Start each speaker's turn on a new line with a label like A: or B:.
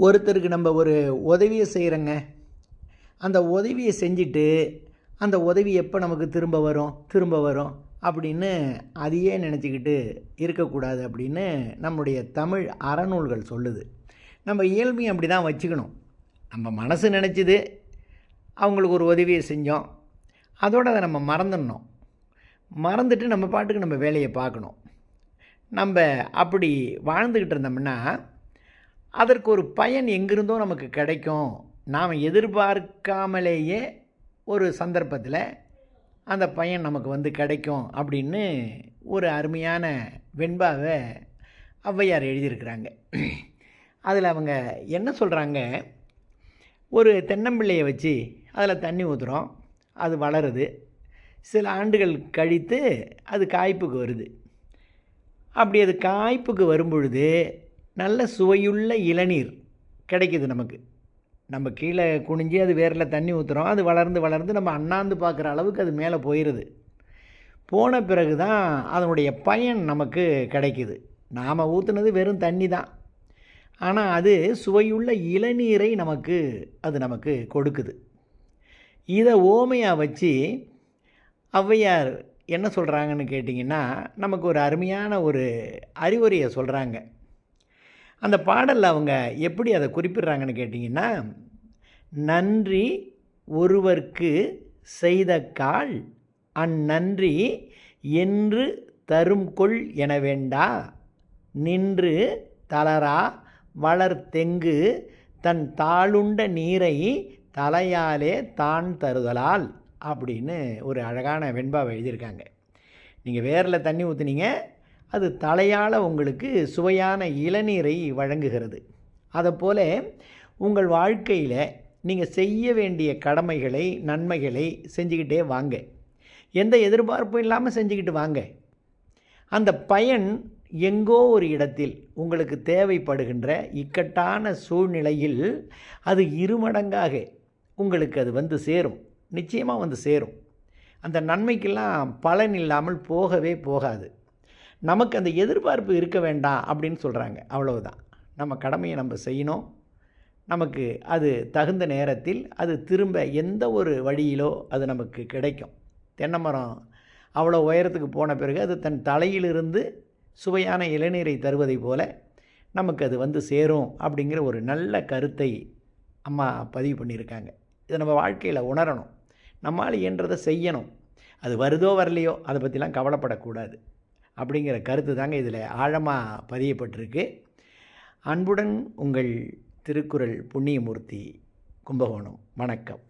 A: ஒருத்தருக்கு நம்ம ஒரு உதவியை செய்கிறோங்க அந்த உதவியை செஞ்சுட்டு அந்த உதவி எப்போ நமக்கு திரும்ப வரும் திரும்ப வரும் அப்படின்னு அதையே நினச்சிக்கிட்டு இருக்கக்கூடாது அப்படின்னு நம்முடைய தமிழ் அறநூல்கள் சொல்லுது. நம்ம இயல்பையும் அப்படி தான் வச்சுக்கணும். நம்ம மனசு நினச்சிது அவங்களுக்கு ஒரு உதவியை செஞ்சோம் அதோடு அதை நம்ம மறந்துடணும். மறந்துட்டு நம்ம பாட்டுக்கு நம்ம வேலையை பார்க்கணும். நம்ம அப்படி வாழ்ந்துக்கிட்டு இருந்தோம்னா அதற்கு ஒரு பயன் எங்கிருந்தோ நமக்கு கிடைக்கும். நாம் எதிர்பார்க்காமலேயே ஒரு சந்தர்ப்பத்தில் அந்த பயன் நமக்கு வந்து கிடைக்கும் அப்படின்னு ஒரு அருமையான வெண்பாவை ஔவையார் எழுதியிருக்கிறாங்க. அதில் அவங்க என்ன சொல்கிறாங்க ஒரு தென்னம்பிள்ளையை வச்சு அதில் தண்ணி ஊற்றுறோம் அது வளருது. சில ஆண்டுகள் கழித்து அது காய்ப்புக்கு வருது. அப்படி அது காய்ப்புக்கு வரும்பொழுது நல்ல சுவையுள்ள இளநீர் கிடைக்குது நமக்கு. நம்ம கீழே குனிஞ்சு அது வேரில் தண்ணி ஊற்றுறோம் அது வளர்ந்து வளர்ந்து நம்ம அண்ணாந்து பார்க்குற அளவுக்கு அது மேலே போயிடுது போன பிறகு தான் அதனுடைய பயன் நமக்கு கிடைக்குது. நாம் ஊற்றுனது வெறும் தண்ணி தான். ஆனால் அது சுவையுள்ள இளநீரை நமக்கு அது நமக்கு கொடுக்குது. இதை ஓமையாக வச்சு ஔவையார் என்ன சொல்கிறாங்கன்னு கேட்டிங்கன்னா நமக்கு ஒரு அருமையான ஒரு அறிவுரையை சொல்கிறாங்க அந்த பாடலில் அவங்க எப்படி அதை குறிப்பிடுறாங்கன்னு கேட்டிங்கன்னா நன்றி ஒருவர்க்கு செய்த கால் அந்நன்றி என்று தரும் கொள் என வேண்டா. நின்று தளரா வளர்த்தெங்கு தன் தாளுண்ட நீரை தலையாலே தான் தருதலால் அப்படின்னு ஒரு அழகான வெண்பாவை எழுதியிருக்காங்க. நீங்கள் வேரில் தண்ணி ஊற்றுனீங்க அது தலையால் உங்களுக்கு சுவையான இளநீரை வழங்குகிறது. அதைப்போல் உங்கள் வாழ்க்கையில் நீங்கள் செய்ய வேண்டிய கடமைகளை நன்மைகளை செஞ்சுக்கிட்டே வாங்க. எந்த எதிர்பார்ப்பும் இல்லாமல் செஞ்சுக்கிட்டு வாங்க. அந்த பயன் எங்கோ ஒரு இடத்தில் உங்களுக்கு தேவைப்படுகின்ற இக்கட்டான சூழ்நிலையில் அது இருமடங்காக உங்களுக்கு அது வந்து சேரும். நிச்சயமாக வந்து சேரும். அந்த நன்மைக்கெல்லாம் பலன் இல்லாமல் போகவே போகாது. நமக்கு அந்த எதிர்பார்ப்பு இருக்க வேண்டாம் அப்படின்னு சொல்கிறாங்க அவ்வளவுதான். நம்ம கடமையை நம்ம செய்யணும். நமக்கு அது தகுந்த நேரத்தில் அது திரும்ப எந்த ஒரு வழியிலோ அது நமக்கு கிடைக்கும். தென்னை மரம் அவ்வளோ உயரத்துக்கு போன பிறகு அது தன் தலையிலிருந்து சுவையான இளநீரை தருவதை போல நமக்கு அது வந்து சேரும் அப்படிங்கிற ஒரு நல்ல கருத்தை அம்மா பதிவு பண்ணியிருக்காங்க. இதை நம்ம வாழ்க்கையில் உணரணும். நம்மால் இயன்றதை செய்யணும். அது வருதோ வரலையோ அதை பற்றிலாம் கவலைப்படக்கூடாது. அப்படிங்கிற கருத்து தாங்க இதில் ஆழமாக பதியப்பட்டிருக்கு. அன்புடன் உங்கள் திருக்குறள் புண்ணியமூர்த்தி கும்பகோணம். வணக்கம்.